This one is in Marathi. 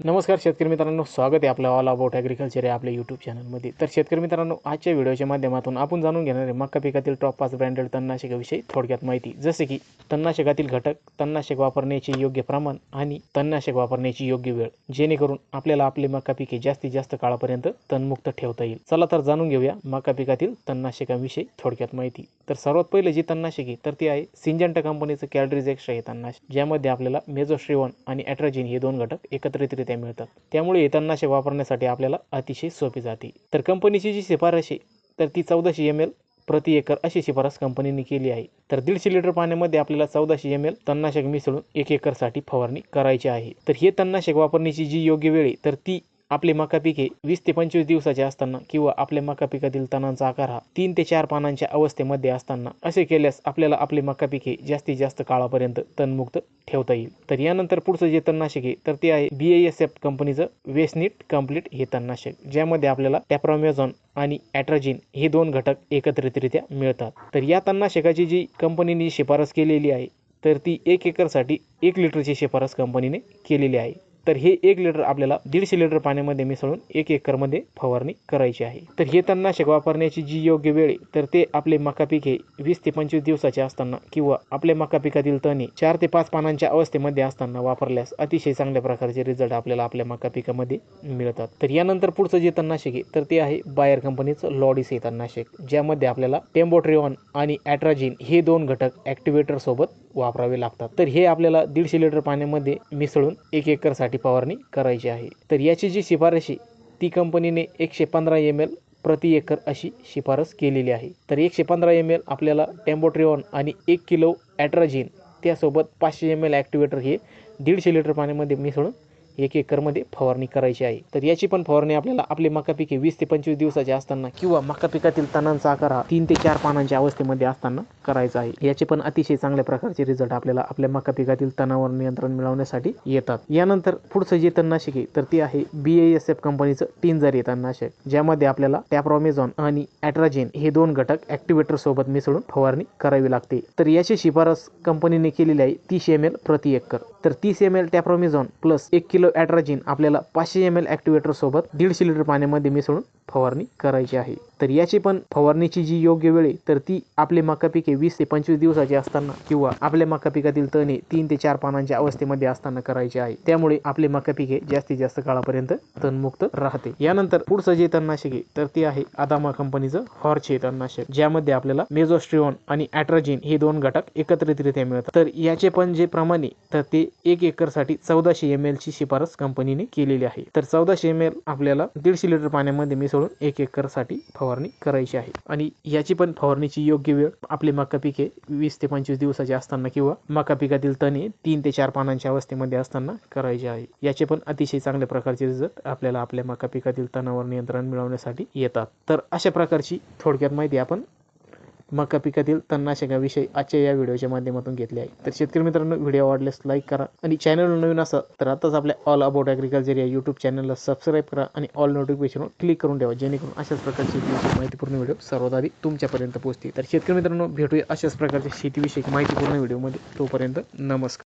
नमस्कार शेतकरी मित्रांनो स्वागत आहे आपलं ऑल अबाउट ॲग्रिकल्चर या आपल्या यूट्यूब चॅनलमध्ये तर शेतकरी मित्रांनो आजच्या व्हिडिओच्या माध्यमातून आपण जाणून घेणार आहे मका पिकातील टॉप पाच ब्रँडेड तणनाशकाविषयी थोडक्यात माहिती. जसे की तणनाशकातील घटक तणनाशक वापरण्याचे योग्य प्रमाण आणि तणनाशक वापरण्याची योग्य वेळ जेणेकरून आपल्याला आपले मका पिके जास्तीत जास्त काळापर्यंत तणमुक्त ठेवता येईल. चला तर जाणून घेऊया मका पिकातील तणनाशकाविषयी थोडक्यात माहिती. तर सर्वात पहिले जी तणनाशक आहे तर ती आहे सिंजंटा कंपनीचं कॅलरीज एक्स्ट्रा हे तणनाशक ज्यामध्ये आपल्याला मेझोस्ट्रिवन आणि ॲट्राजिन हे दोन घटक एकत्रितरित्या मिळतात. त्यामुळे हे तणनाशक वापरण्यासाठी आपल्याला अतिशय सोपी जाते. तर कंपनीची जी शिफारस आहे तर ती चौदाशे एम एल प्रति एकर अशी शिफारस कंपनीने केली आहे. तर दीडशे लिटर पाण्यामध्ये आपल्याला चौदाशे एम एल तणनाशक मिसळून एक एकरसाठी फवारणी करायची आहे. तर हे तणनाशक वापरण्याची जी योग्य वेळ आहे तर ती आपले मका पिके वीस ते पंचवीस दिवसाचे असताना किंवा आपल्या मका पिकातील तणांचा आकार हा तीन ते चार पानांच्या अवस्थेमध्ये असताना असे केल्यास आपल्याला आपले मका पिके जास्तीत जास्त काळापर्यंत तणमुक्त ठेवता येईल. तर यानंतर पुढचं जे तणनाशक आहे तर ते आहे बी एस एफ कंपनीचं वेस्निट कंप्लीट हे तणनाशक ज्यामध्ये आपल्याला टॅप्रॉमेझॉन आणि ॲट्राजिन हे दोन घटक एकत्रितरित्या मिळतात. तर या तणनाशकाची जी कंपनीने शिफारस केलेली आहे तर ती एक एकरसाठी एक लिटरची शिफारस कंपनीने केलेली आहे. तर हे एक लिटर आपल्याला दीडशे लिटर पाण्यामध्ये मिसळून एक एकरमध्ये फवारणी करायची आहे. तर हे तणनाशक वापरण्याची जी योग्य वेळ आहे तर ते आपले मका पीक हे वीस ते पंचवीस दिवसाचे असताना किंवा आपल्या मका पिकातील तणे चार ते पाच पानांच्या अवस्थेमध्ये असताना वापरल्यास अतिशय चांगल्या प्रकारचे रिझल्ट आपल्याला आपल्या मका पिकामध्ये मिळतात. तर यानंतर पुढचं जे तणनाशक आहे तर ते आहे बायर कंपनीचं लॉडिस हे तणनाशक ज्यामध्ये आपल्याला टेम्बोट्रिऑन आणि ॲट्राजिन हे दोन घटक ॲक्टिवेटर सोबत वापरावे लागतात. तर हे आपल्याला दीडशे लिटर पाण्यामध्ये मिसळून एक एकरसाठी फवारणी करायची आहे. तर याची जी शिफारस आहे ती कंपनीने एकशे पंधरा एम एल प्रति एकर अशी शिफारस केलेली आहे. तर एकशे पंधरा एम एल आपल्याला टेम्बोट्रिओन आणि एक किलो ॲट्राजिन त्यासोबत पाचशे एम एल ॲक्टिवेटर हे दीडशे लिटर पाण्यामध्ये मिसळून एक एकरमध्ये फवारणी करायची आहे. तर याची पण फवारणी आपल्याला आपले मका पिके वीस ते पंचवीस दिवसाचे असताना किंवा मका पिकातील तणांचा आकार हा तीन ते चार पानांच्या अवस्थेमध्ये असताना करायचा आहे. याचे पण अतिशय चांगल्या प्रकारचे रिझल्ट आपल्याला आपल्या मका पिकातील तणावर नियंत्रण मिळवण्यासाठी येतात. यानंतर पुढचं जे तणनाशक आहे तर ते आहे बी एस एफ कंपनीचं टिनझर तणनाशक ज्यामध्ये आपल्याला टॅप्रॉमेझॉन आणि ॲट्राजेन हे दोन घटक ऍक्टिव्हेटर सोबत मिसळून फवारणी करावी लागते. तर याची शिफारस कंपनीने केलेली आहे तीस एम एल प्रति एकर. तर तीस एम एल टॅप्रॉमेझॉन प्लस एक किलो ॲट्राजिन आपल्याला पाचशे एम एल ॲक्टिवेटरसोबत दीडशे लिटर पाण्यामध्ये मिसळून फवारणी करायची आहे. तर याची पण फवारणीची जी योग्य वेळ आहे तर ती आपले मका पिके वीस ते पंचवीस दिवसाची असताना किंवा आपल्या मका पिकातील तणे तीन ते चार पानांच्या अवस्थेमध्ये असताना करायचे आहे. त्यामुळे आपले मका पिके जास्तीत जास्त काळापर्यंत तणमुक्त राहते. यानंतर पुढचं जे तणनाशक आहे तर ते आहे अदामा कंपनीचं हॉर्चे तणनाशक ज्यामध्ये आपल्याला मेझोस्ट्रिओन आणि ॲट्राजिन हे दोन घटक एकत्रितरित्या मिळतात. तर याचे पण जे प्रमाण आहे तर ते एक एकरसाठी चौदाशे एम एल ची शिफारस कंपनीने केलेली आहे. तर चौदाशे एम एल आपल्याला दीडशे लिटर पाण्यामध्ये मिसळून एक एकरसाठी फवार फवारणी करायची आहे. आणि याची पण फवारणीची योग्य वेळ आपले मका पिके वीस ते पंचवीस दिवसाचे असताना किंवा मका पिकातील तणे तीन ते चार पानांच्या अवस्थेमध्ये असताना करायचे आहे. याचे पण अतिशय चांगल्या प्रकारचे रिझल्ट आपल्याला आपल्या मका पिकातील तणावर नियंत्रण मिळवण्यासाठी येतात. तर अशा प्रकारची थोडक्यात माहिती आपण मका पिकातील तणनाशकाविषयी आजच्या या व्हिडिओच्या माध्यमातून घेतली आहे. तर शेतकरी मित्रांनो व्हिडिओ आवडल्यास लाईक करा आणि चॅनल नवीन असाल तर आताच आपल्या ऑल अबाउट ॲग्रिकल्चर या यूट्यूब चॅनलला सबस्क्राईब करा आणि ऑल नोटिफिकेशनवर क्लिक करून ठेवा जेणेकरून अशाच प्रकारची शेतीविषयी माहितीपूर्ण व्हिडिओ सर्वात आधी तुमच्यापर्यंत पोहोचते तर शेतकरी मित्रांनो भेटूया अशाच प्रकारच्या शेतीविषयी माहितीपूर्ण व्हिडिओमध्ये. तोपर्यंत नमस्कार.